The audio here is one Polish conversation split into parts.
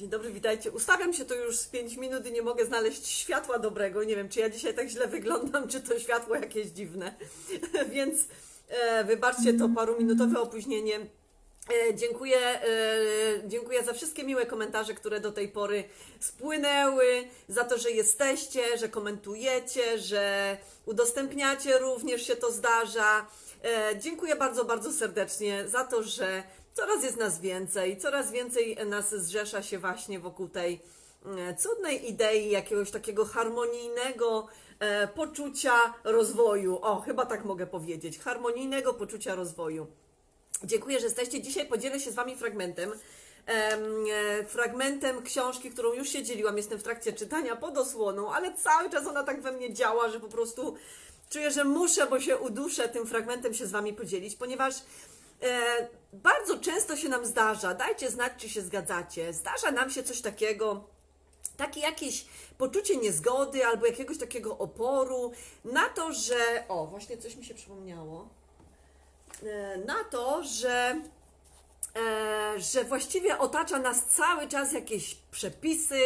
Dzień dobry, witajcie. Ustawiam się to już z 5 minut i nie mogę znaleźć światła dobrego. Nie wiem, czy ja dzisiaj tak źle wyglądam, czy to światło jakieś dziwne. Więc e, wybaczcie to paruminutowe opóźnienie. E, dziękuję, e, dziękuję za wszystkie miłe komentarze, które do tej pory spłynęły, za to, że jesteście, że komentujecie, że udostępniacie, również się to zdarza. E, dziękuję bardzo, bardzo serdecznie za to, że coraz jest nas więcej, coraz więcej nas zrzesza się właśnie wokół tej e, cudnej idei jakiegoś takiego harmonijnego e, poczucia rozwoju. O, chyba tak mogę powiedzieć. Harmonijnego poczucia rozwoju. Dziękuję, że jesteście. Dzisiaj podzielę się z Wami fragmentem. em, e, Fragmentem książki, którą już się dzieliłam. Jestem w trakcie czytania pod osłoną, ale cały czas ona tak we mnie działa, że po prostu czuję, że muszę, bo się uduszę tym fragmentem się z Wami podzielić, ponieważ bardzo często się nam zdarza, dajcie znać, czy się zgadzacie, zdarza nam się coś takiego, takie jakieś poczucie niezgody albo jakiegoś takiego oporu na to, że. O, właśnie coś mi się przypomniało. E, Na to, że. E, że właściwie otacza nas cały czas jakieś przepisy,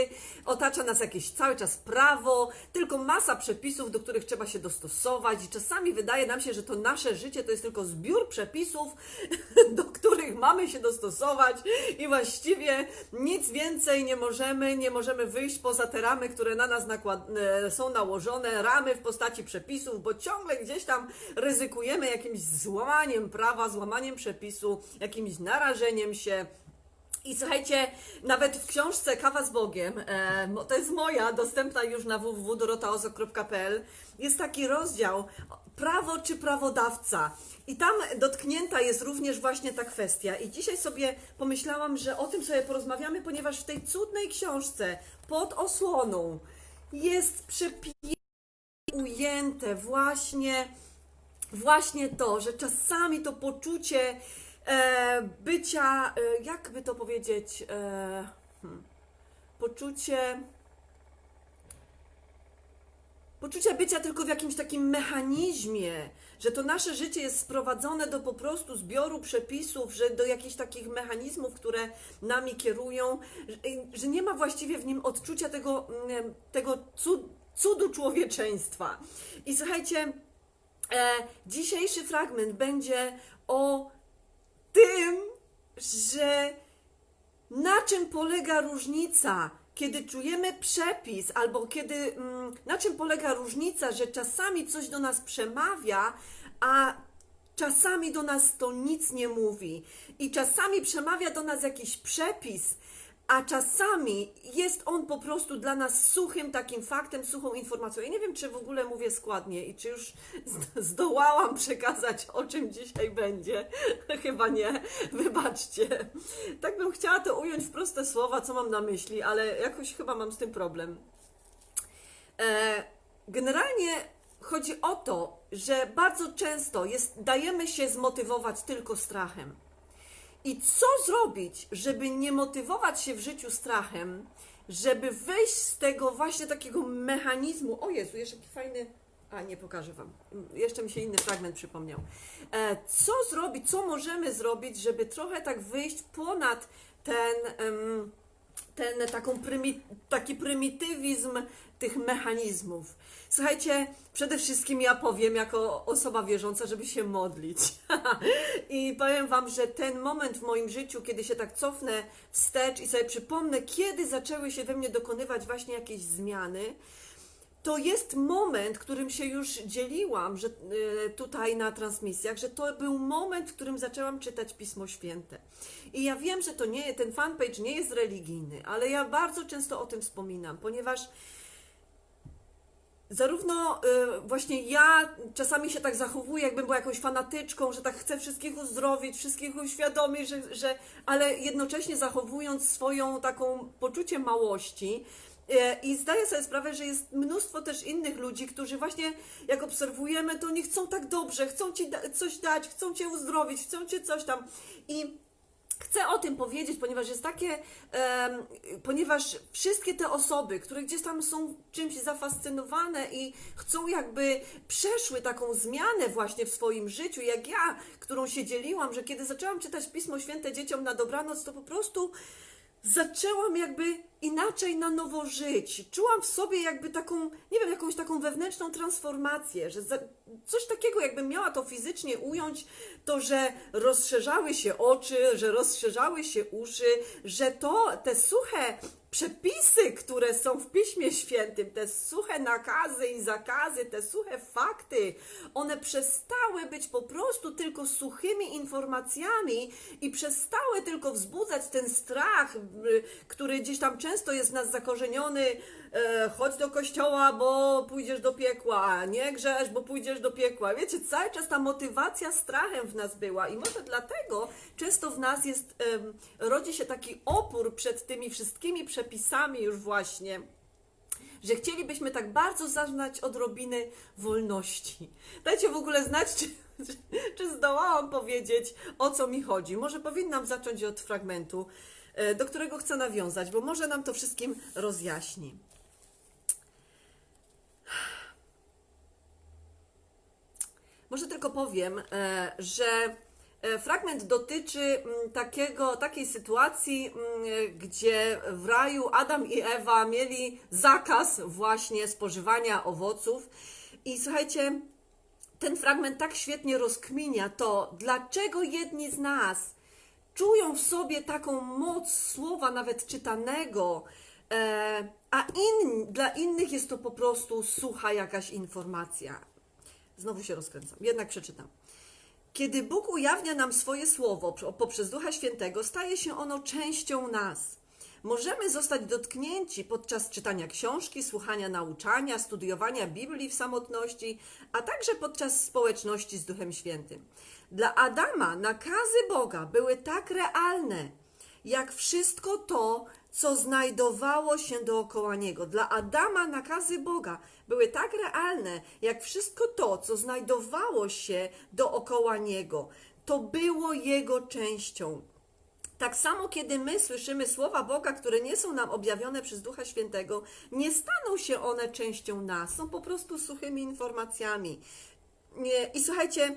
otacza nas jakieś cały czas prawo, tylko masa przepisów, do których trzeba się dostosować i czasami wydaje nam się, że to nasze życie to jest tylko zbiór przepisów, do których mamy się dostosować i właściwie nic więcej nie możemy, nie możemy wyjść poza te ramy, które na nas e, są nałożone, ramy w postaci przepisów, bo ciągle gdzieś tam ryzykujemy jakimś złamaniem prawa, złamaniem przepisu, jakimś narażeniem się. I słuchajcie, nawet w książce Kawa z Bogiem, e, to jest moja, dostępna już na www.dorotaozo.pl, jest taki rozdział prawo czy prawodawca. I tam dotknięta jest również właśnie ta kwestia. I dzisiaj sobie pomyślałam, że o tym sobie porozmawiamy, ponieważ w tej cudnej książce pod osłoną jest przepięknie ujęte właśnie właśnie to, że czasami to poczucie bycia, e, jakby to powiedzieć, e, hmm, poczucie. Poczucie bycia tylko w jakimś takim mechanizmie, że to nasze życie jest sprowadzone do po prostu zbioru przepisów, że do jakichś takich mechanizmów, które nami kierują, że, nie ma właściwie w nim odczucia tego, mm, tego cud, cudu człowieczeństwa. I słuchajcie, E, dzisiejszy fragment będzie o tym, że na czym polega różnica, kiedy czujemy przepis, albo kiedy mm, na czym polega różnica, że czasami coś do nas przemawia, a czasami do nas to nic nie mówi. I czasami przemawia do nas jakiś przepis, a czasami jest on po prostu dla nas suchym takim faktem, suchą informacją. Ja nie wiem, czy w ogóle mówię składnie i czy już zdołałam przekazać, o czym dzisiaj będzie. Chyba nie, wybaczcie. Tak bym chciała to ująć w proste słowa, co mam na myśli, ale jakoś chyba mam z tym problem. E, Generalnie chodzi o to, że bardzo często jest, dajemy się zmotywować tylko strachem. I co zrobić, żeby nie motywować się w życiu strachem, żeby wyjść z tego właśnie takiego mechanizmu. O Jezu, jeszcze taki fajny. A nie pokażę Wam. Jeszcze mi się inny fragment przypomniał. E, co zrobić, co możemy zrobić, żeby trochę tak wyjść ponad ten. ten taką prymi, taki prymitywizm tych mechanizmów. Słuchajcie, przede wszystkim ja powiem jako osoba wierząca, żeby się modlić. I powiem Wam, że ten moment w moim życiu, kiedy się tak cofnę wstecz i sobie przypomnę, kiedy zaczęły się we mnie dokonywać właśnie jakieś zmiany, to jest moment, którym się już dzieliłam, że y, tutaj na transmisjach, że to był moment, w którym zaczęłam czytać Pismo Święte. I ja wiem, że to nie, ten fanpage nie jest religijny, ale ja bardzo często o tym wspominam, ponieważ zarówno y, właśnie ja czasami się tak zachowuję, jakbym była jakąś fanatyczką, że tak chcę wszystkich uzdrowić, wszystkich uświadomić, że, że, ale jednocześnie zachowując swoją taką poczucie małości. y, I zdaję sobie sprawę, że jest mnóstwo też innych ludzi, którzy właśnie jak obserwujemy, to oni chcą tak dobrze, chcą ci da- coś dać, chcą cię uzdrowić, chcą cię coś tam. I Chcę o tym powiedzieć, ponieważ jest takie, em, ponieważ wszystkie te osoby, które gdzieś tam są czymś zafascynowane i chcą jakby przeszły taką zmianę właśnie w swoim życiu, jak ja, którą się dzieliłam, że kiedy zaczęłam czytać Pismo Święte dzieciom na dobranoc, to po prostu zaczęłam jakby inaczej na nowo żyć. Czułam w sobie jakby taką, nie wiem, jakąś taką wewnętrzną transformację, że za, coś takiego, jakbym miała to fizycznie ująć, to że rozszerzały się oczy, że rozszerzały się uszy, że to te suche przepisy, które są w Piśmie Świętym, te suche nakazy i zakazy, te suche fakty, one przestały być po prostu tylko suchymi informacjami i przestały tylko wzbudzać ten strach, który gdzieś tam często jest w nas zakorzeniony. E, chodź do kościoła, bo pójdziesz do piekła, nie grzesz, bo pójdziesz do piekła. Wiecie, cały czas ta motywacja strachem w nas była i może dlatego często w nas jest, rodzi się taki opór przed tymi wszystkimi przepisami już właśnie że chcielibyśmy tak bardzo zaznać odrobiny wolności. Dajcie w ogóle znać, czy, czy, zdołałam powiedzieć, o co mi chodzi. Może powinnam zacząć od fragmentu, e, do którego chcę nawiązać, bo może nam to wszystkim rozjaśni. Może tylko powiem, e, że fragment dotyczy mm, takiego, takiej sytuacji, mm, gdzie w raju Adam i Ewa mieli zakaz właśnie spożywania owoców. I słuchajcie, ten fragment tak świetnie rozkminia to, dlaczego jedni z nas czują w sobie taką moc słowa, nawet czytanego, e, a in, dla innych jest to po prostu sucha jakaś informacja. Znowu się rozkręcam, jednak przeczytam. Kiedy Bóg ujawnia nam swoje słowo poprzez Ducha Świętego, staje się ono częścią nas. Możemy zostać dotknięci podczas czytania książki, słuchania nauczania, studiowania Biblii w samotności, a także podczas społeczności z Duchem Świętym. Dla Adama nakazy Boga były tak realne, jak wszystko to, co znajdowało się dookoła niego. Dla Adama nakazy Boga były tak realne, jak wszystko to, co znajdowało się dookoła niego. To było jego częścią. Tak samo, kiedy my słyszymy słowa Boga, które nie są nam objawione przez Ducha Świętego, nie staną się one częścią nas, są po prostu suchymi informacjami. I słuchajcie,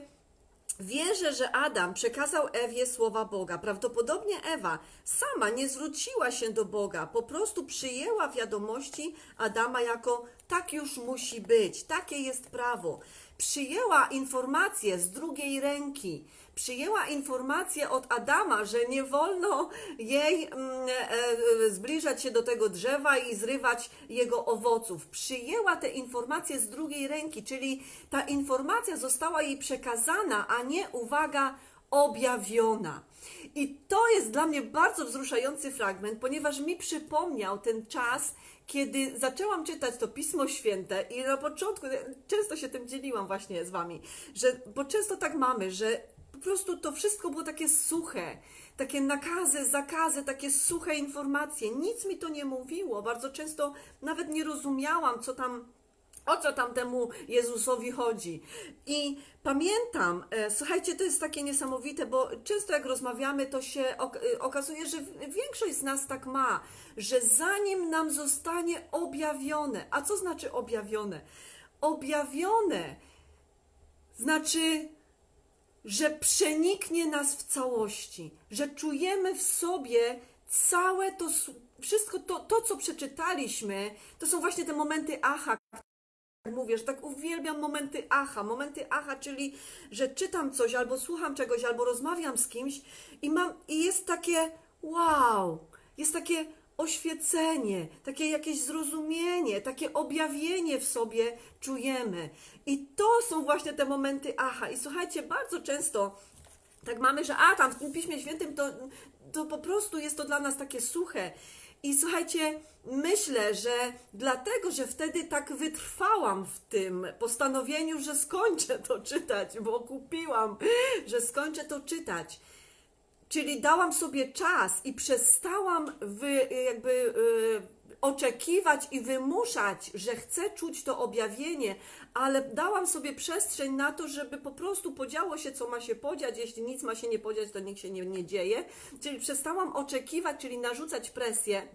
Wierzę, że Adam przekazał Ewie słowa Boga. Prawdopodobnie Ewa sama nie zwróciła się do Boga, po prostu przyjęła wiadomości Adama jako tak już musi być, takie jest prawo. Przyjęła informację z drugiej ręki. Przyjęła informację od Adama, że nie wolno jej mm, e, e, zbliżać się do tego drzewa i zrywać jego owoców. Przyjęła te informacje z drugiej ręki, czyli ta informacja została jej przekazana, a nie, uwaga, objawiona. I to jest dla mnie bardzo wzruszający fragment, ponieważ mi przypomniał ten czas, kiedy zaczęłam czytać to Pismo Święte i na początku, często się tym dzieliłam właśnie z Wami, że, bo często tak mamy, że po prostu to wszystko było takie suche, takie nakazy, zakazy, takie suche informacje. Nic mi to nie mówiło. Bardzo często nawet nie rozumiałam, co tam o co tam temu Jezusowi chodzi. I pamiętam, e, słuchajcie, to jest takie niesamowite, bo często jak rozmawiamy, to się e, okazuje, że większość z nas tak ma, że zanim nam zostanie objawione, a co znaczy objawione? Objawione znaczy że przeniknie nas w całości, że czujemy w sobie całe to, wszystko to, to, co przeczytaliśmy, to są właśnie te momenty aha, tak mówię, że tak uwielbiam momenty aha, momenty aha, czyli że czytam coś, albo słucham czegoś, albo rozmawiam z kimś i mam, i jest takie wow, jest takie oświecenie, takie jakieś zrozumienie, takie objawienie w sobie czujemy. I to są właśnie te momenty aha. I słuchajcie, bardzo często tak mamy, że a tam w tym Piśmie Świętym to, to po prostu jest to dla nas takie suche. I słuchajcie, myślę, że dlatego, że wtedy tak wytrwałam w tym postanowieniu, że skończę to czytać, bo kupiłam, że skończę to czytać. Czyli dałam sobie czas i przestałam wy, jakby y, oczekiwać i wymuszać, że chcę czuć to objawienie, ale dałam sobie przestrzeń na to, żeby po prostu podziało się, co ma się podziać. Jeśli nic ma się nie podziać, to nikt się nie, nie dzieje. Czyli przestałam oczekiwać, czyli narzucać presję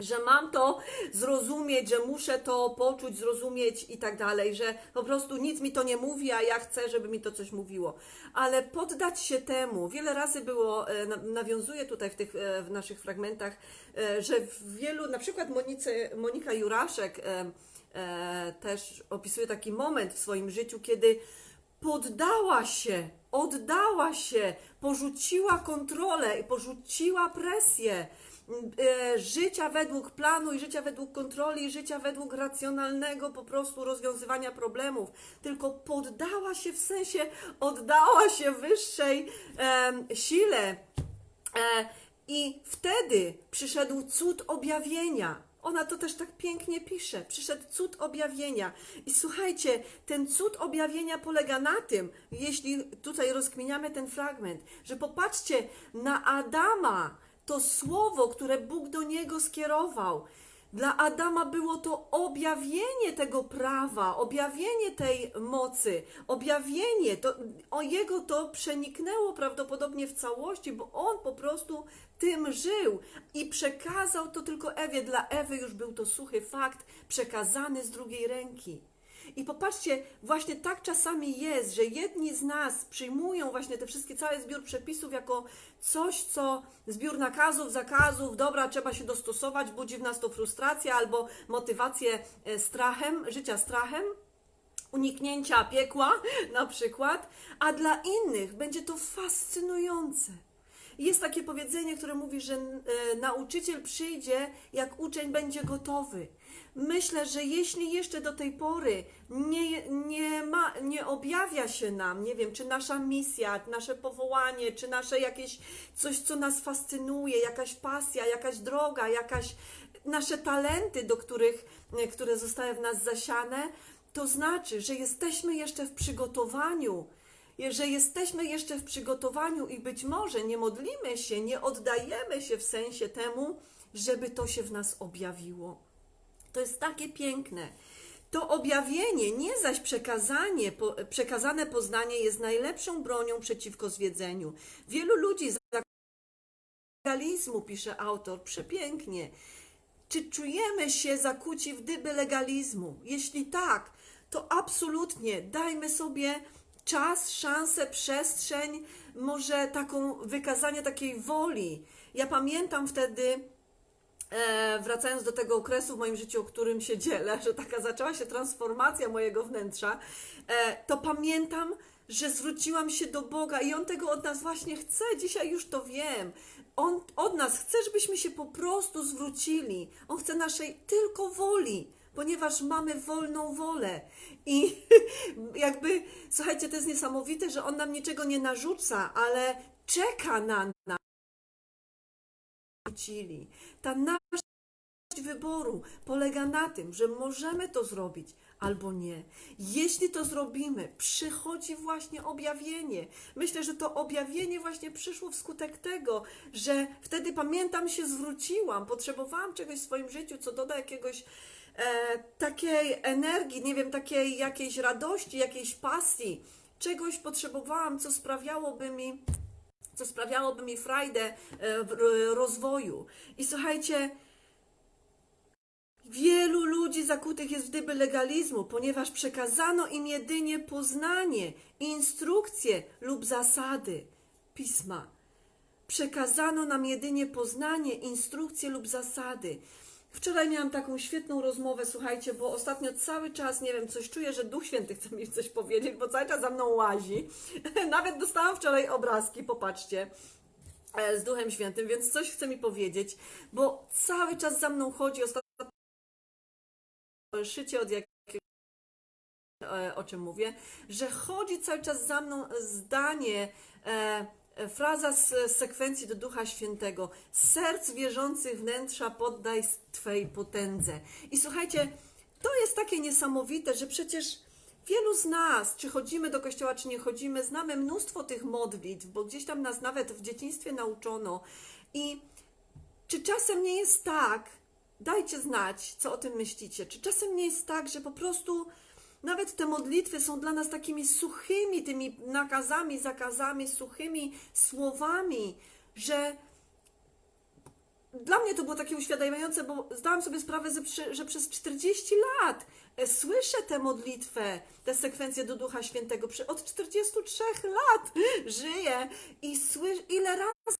że mam to zrozumieć, że muszę to poczuć, zrozumieć i tak dalej, że po prostu nic mi to nie mówi, a ja chcę, żeby mi to coś mówiło. Ale poddać się temu, wiele razy było, e, na- nawiązuję tutaj w tych e, w naszych fragmentach, e, że w wielu, na przykład Monice, Monika Juraszek też opisuje taki moment w swoim życiu, kiedy poddała się, oddała się, porzuciła kontrolę i porzuciła presję życia według planu i życia według kontroli, i życia według racjonalnego po prostu rozwiązywania problemów, tylko poddała się w sensie, oddała się wyższej em, sile. E, I wtedy przyszedł cud objawienia. Ona to też tak pięknie pisze. Przyszedł cud objawienia. I słuchajcie, ten cud objawienia polega na tym, jeśli tutaj rozkminiamy ten fragment, że popatrzcie na Adama, to słowo, które Bóg do niego skierował. Dla Adama było to objawienie tego prawa, objawienie tej mocy, objawienie, to, o jego to przeniknęło prawdopodobnie w całości, bo on po prostu tym żył i przekazał to tylko Ewie. Dla Ewy już był to suchy fakt, przekazany z drugiej ręki. I popatrzcie, właśnie tak czasami jest, że jedni z nas przyjmują właśnie te wszystkie, cały zbiór przepisów jako coś, co zbiór nakazów, zakazów, dobra, trzeba się dostosować, budzi w nas to frustrację albo motywację e, strachem, życia strachem, uniknięcia piekła na przykład, a dla innych będzie to fascynujące. Jest takie powiedzenie, które mówi, że e, nauczyciel przyjdzie, jak uczeń będzie gotowy. Myślę, że jeśli jeszcze do tej pory nie, nie, ma, nie objawia się nam, nie wiem, czy nasza misja, nasze powołanie, czy nasze jakieś coś, co nas fascynuje, jakaś pasja, jakaś droga, jakaś nasze talenty, do których, e, które zostały w nas zasiane, to znaczy, że jesteśmy jeszcze w przygotowaniu, że jesteśmy jeszcze w przygotowaniu i być może nie modlimy się, nie oddajemy się w sensie temu, żeby to się w nas objawiło. To jest takie piękne. To objawienie, nie zaś przekazanie, po, przekazane poznanie jest najlepszą bronią przeciwko zwiedzeniu. Wielu ludzi legalizmu, pisze autor, przepięknie. Czy czujemy się zakuci w dyby legalizmu? Jeśli tak, to absolutnie dajmy sobie czas, szansę, przestrzeń, może taką wykazanie takiej woli. Ja pamiętam wtedy, e, wracając do tego okresu w moim życiu, o którym się dzielę, że taka zaczęła się transformacja mojego wnętrza, e, to pamiętam, że zwróciłam się do Boga i On tego od nas właśnie chce. Dzisiaj już to wiem. On od nas chce, żebyśmy się po prostu zwrócili. On chce naszej tylko woli, ponieważ mamy wolną wolę. I jakby, słuchajcie, to jest niesamowite, że On nam niczego nie narzuca, ale czeka na nas. Ta nasza wyboru polega na tym, że możemy to zrobić albo nie. Jeśli to zrobimy, przychodzi właśnie objawienie. Myślę, że to objawienie właśnie przyszło wskutek tego, że wtedy pamiętam się zwróciłam, potrzebowałam czegoś w swoim życiu, co doda jakiegoś takiej energii, nie wiem, takiej jakiejś radości, jakiejś pasji. Czegoś potrzebowałam, co sprawiałoby mi co sprawiałoby mi frajdę e, rozwoju. I słuchajcie, Wielu ludzi zakutych jest w dyby legalizmu, ponieważ przekazano im jedynie poznanie, instrukcje lub zasady pisma. Przekazano nam jedynie poznanie, instrukcje lub zasady. Wczoraj miałam taką świetną rozmowę, słuchajcie, bo ostatnio cały czas, nie wiem, coś czuję, że Duch Święty chce mi coś powiedzieć, bo cały czas za mną łazi. Nawet dostałam wczoraj obrazki, popatrzcie e, z Duchem Świętym, więc coś chce mi powiedzieć, bo cały czas za mną chodzi ostatnio szycie od jakiego e, o czym mówię, że chodzi cały czas za mną zdanie, e, fraza z sekwencji do Ducha Świętego. Serc wierzących wnętrza poddaj Twej potędze. I słuchajcie, to jest takie niesamowite, że przecież wielu z nas, czy chodzimy do kościoła, czy nie chodzimy, znamy mnóstwo tych modlitw, bo gdzieś tam nas nawet w dzieciństwie nauczono. I czy czasem nie jest tak, dajcie znać, co o tym myślicie, czy czasem nie jest tak, że po prostu nawet te modlitwy są dla nas takimi suchymi, tymi nakazami, zakazami, suchymi słowami, że dla mnie to było takie uświadamiające, bo zdałam sobie sprawę, że, przez 40 lat e, słyszę tę modlitwę, tę sekwencję do Ducha Świętego. Od 43 lat żyję i słyszę, ile razy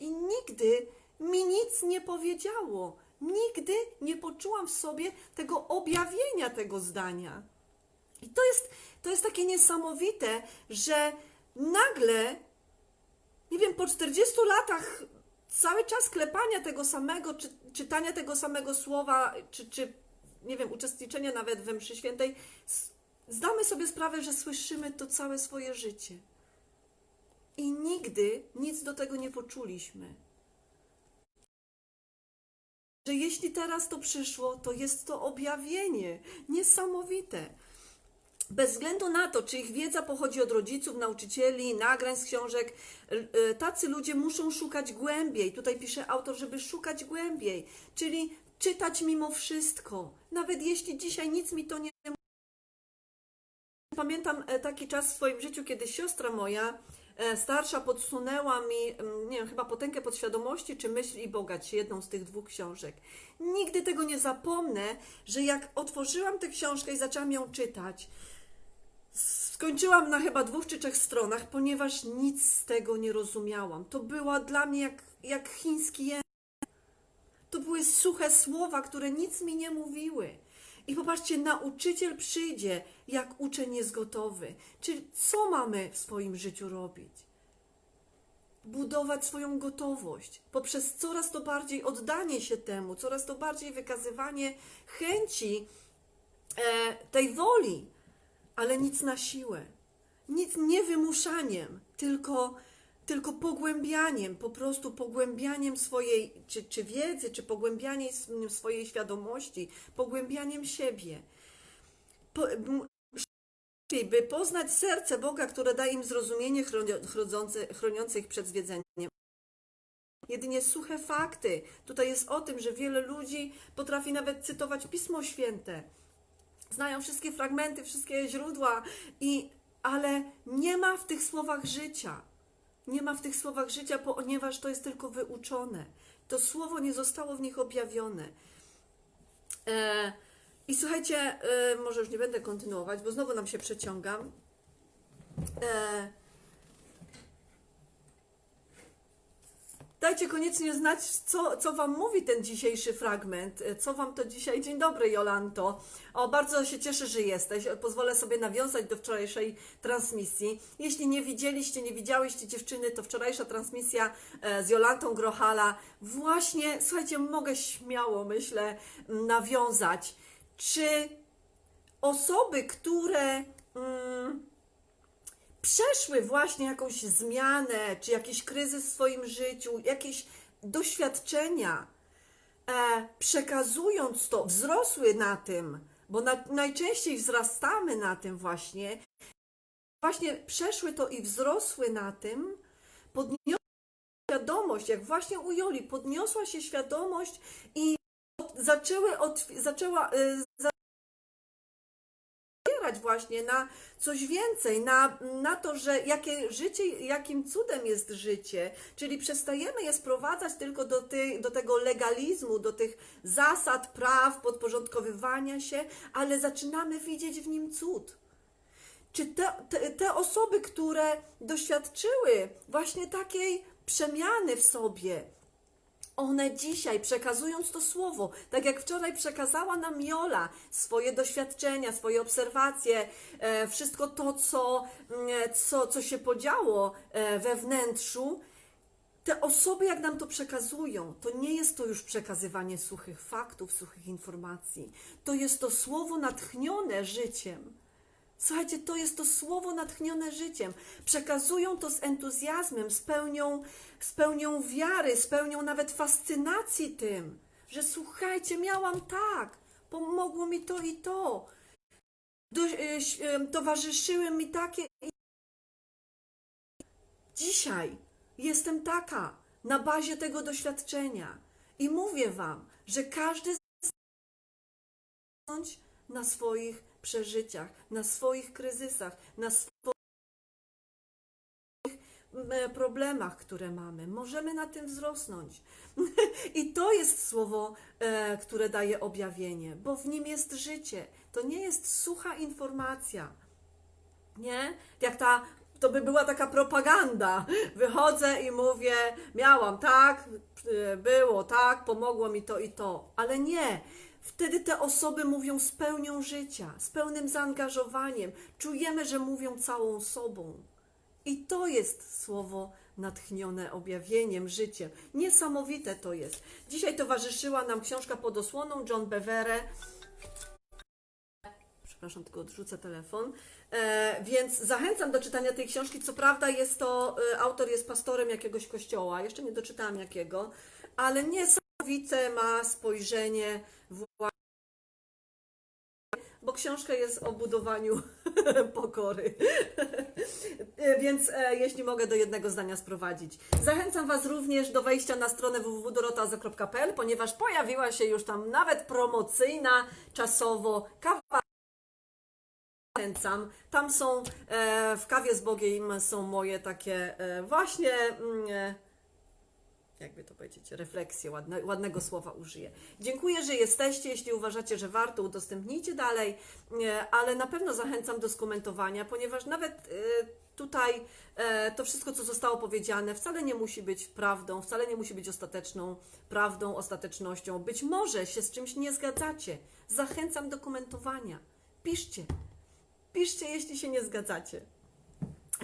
i nigdy mi nic nie powiedziało. Nigdy nie poczułam w sobie tego objawienia tego zdania. I to jest, to jest takie niesamowite, że nagle, nie wiem, po 40 latach cały czas klepania tego samego, czy, czytania tego samego słowa, czy, czy nie wiem, uczestniczenia nawet we mszy świętej, zdamy sobie sprawę, że słyszymy to całe swoje życie. I nigdy nic do tego nie poczuliśmy. Że jeśli teraz to przyszło, to jest to objawienie niesamowite. Bez względu na to, czy ich wiedza pochodzi od rodziców, nauczycieli, nagrań z książek, y, tacy ludzie muszą szukać głębiej. Tutaj pisze autor, żeby szukać głębiej, czyli czytać mimo wszystko. Nawet jeśli dzisiaj nic mi to nie Pamiętam e, taki czas w swoim życiu, kiedy siostra moja e, starsza podsunęła mi, mm, nie wiem, chyba potęgę podświadomości, czy myśl i bogać, jedną z tych dwóch książek. Nigdy tego nie zapomnę, że jak otworzyłam tę książkę i zaczęłam ją czytać, skończyłam na chyba dwóch czy trzech stronach, ponieważ nic z tego nie rozumiałam. To była dla mnie jak, jak chiński język. To były suche słowa, które nic mi nie mówiły. I popatrzcie, nauczyciel przyjdzie, jak uczeń jest gotowy. Czyli co mamy w swoim życiu robić? Budować swoją gotowość poprzez coraz to bardziej oddanie się temu, coraz to bardziej wykazywanie chęci e, tej woli, ale nic na siłę. Nic nie wymuszaniem, tylko, tylko pogłębianiem, po prostu pogłębianiem swojej czy, czy wiedzy, czy pogłębianiem swojej świadomości, pogłębianiem siebie. Po, by poznać serce Boga, które daje im zrozumienie chroniące, chroniące ich przed zwiedzeniem. Jedynie suche fakty. Tutaj jest o tym, że wiele ludzi potrafi nawet cytować Pismo Święte znają wszystkie fragmenty, wszystkie źródła, i, ale nie ma w tych słowach życia. Nie ma w tych słowach życia, ponieważ to jest tylko wyuczone. To słowo nie zostało w nich objawione. E, I słuchajcie, e, może już nie będę kontynuować, bo znowu nam się przeciągam. E, Dajcie koniecznie znać, co, co Wam mówi ten dzisiejszy fragment. E, Co Wam to dzisiaj. Dzień dobry, Jolanto. O, bardzo się cieszę, że jesteś. Pozwolę sobie nawiązać do wczorajszej transmisji. Jeśli nie widzieliście, nie widziałyście dziewczyny, to wczorajsza transmisja e, z Jolantą Grohala. Właśnie, słuchajcie, mogę śmiało, myślę, m, nawiązać. Czy osoby, które. Mm, przeszły właśnie jakąś zmianę, czy jakiś kryzys w swoim życiu, jakieś doświadczenia, e, przekazując to, wzrosły na tym, bo na, najczęściej wzrastamy na tym właśnie, właśnie przeszły to i wzrosły na tym, podniosła świadomość, jak właśnie u Joli, podniosła się świadomość i zaczęły od, zaczęła y, właśnie na coś więcej, na, na to, że jakie życie, jakim cudem jest życie, czyli przestajemy je sprowadzać tylko do, ty, do tego legalizmu, do tych zasad, praw, podporządkowywania się, ale zaczynamy widzieć w nim cud. Czy te, te, te osoby, które doświadczyły właśnie takiej przemiany w sobie, one dzisiaj, przekazując to słowo, tak jak wczoraj przekazała nam Jola swoje doświadczenia, swoje obserwacje, e, wszystko to, co, mm, co, co się podziało e, we wnętrzu, te osoby, jak nam to przekazują, to nie jest to już przekazywanie suchych faktów, suchych informacji. To jest to słowo natchnione życiem. Słuchajcie, to jest to słowo natchnione życiem. Przekazują to z entuzjazmem, z pełnią, wiary, z pełnią nawet fascynacji tym, że słuchajcie, miałam tak, pomogło mi to i to. Do, ś- y, towarzyszyły mi takie. Dzisiaj jestem taka na bazie tego doświadczenia i mówię Wam, że każdy na swoich przeżyciach, na swoich kryzysach, na swoich e, problemach, które mamy. Możemy na tym wzrosnąć. I to jest słowo, e, które daje objawienie, bo w nim jest życie. To nie jest sucha informacja. Nie? Jak ta, to by była taka propaganda. Wychodzę i mówię, miałam tak, y, było tak, pomogło mi to i to. Ale nie. Wtedy te osoby mówią z pełnią życia, z pełnym zaangażowaniem. Czujemy, że mówią całą sobą. I to jest słowo natchnione objawieniem, życiem. Niesamowite to jest. Dzisiaj towarzyszyła nam książka pod osłoną John Bevere. Przepraszam, tylko odrzucę telefon. E, więc zachęcam do czytania tej książki. Co prawda jest to, e, autor jest pastorem jakiegoś kościoła, jeszcze nie doczytałam jakiego, ale niesamowite ma spojrzenie bo książka jest o budowaniu pokory. Więc e, jeśli mogę do jednego zdania sprowadzić. Zachęcam Was również do wejścia na stronę www.dorotazo.pl, ponieważ pojawiła się już tam nawet promocyjna czasowo kawa zachęcam. Tam są e, w kawie z Bogiem są moje takie e, właśnie mm, e, jakby to powiedzieć, refleksje, ładne, ładnego słowa użyję. Dziękuję, że jesteście. Jeśli uważacie, że warto, udostępnijcie dalej, ale na pewno zachęcam do skomentowania, ponieważ nawet e, tutaj e, to wszystko, co zostało powiedziane, wcale nie musi być prawdą, wcale nie musi być ostateczną prawdą, ostatecznością. Być może się z czymś nie zgadzacie. Zachęcam do komentowania. Piszcie. Piszcie, jeśli się nie zgadzacie.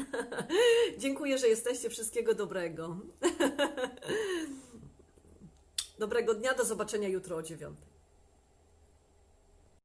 Dziękuję, że jesteście. Wszystkiego dobrego. Dobrego dnia. Do zobaczenia jutro o dziewiątej.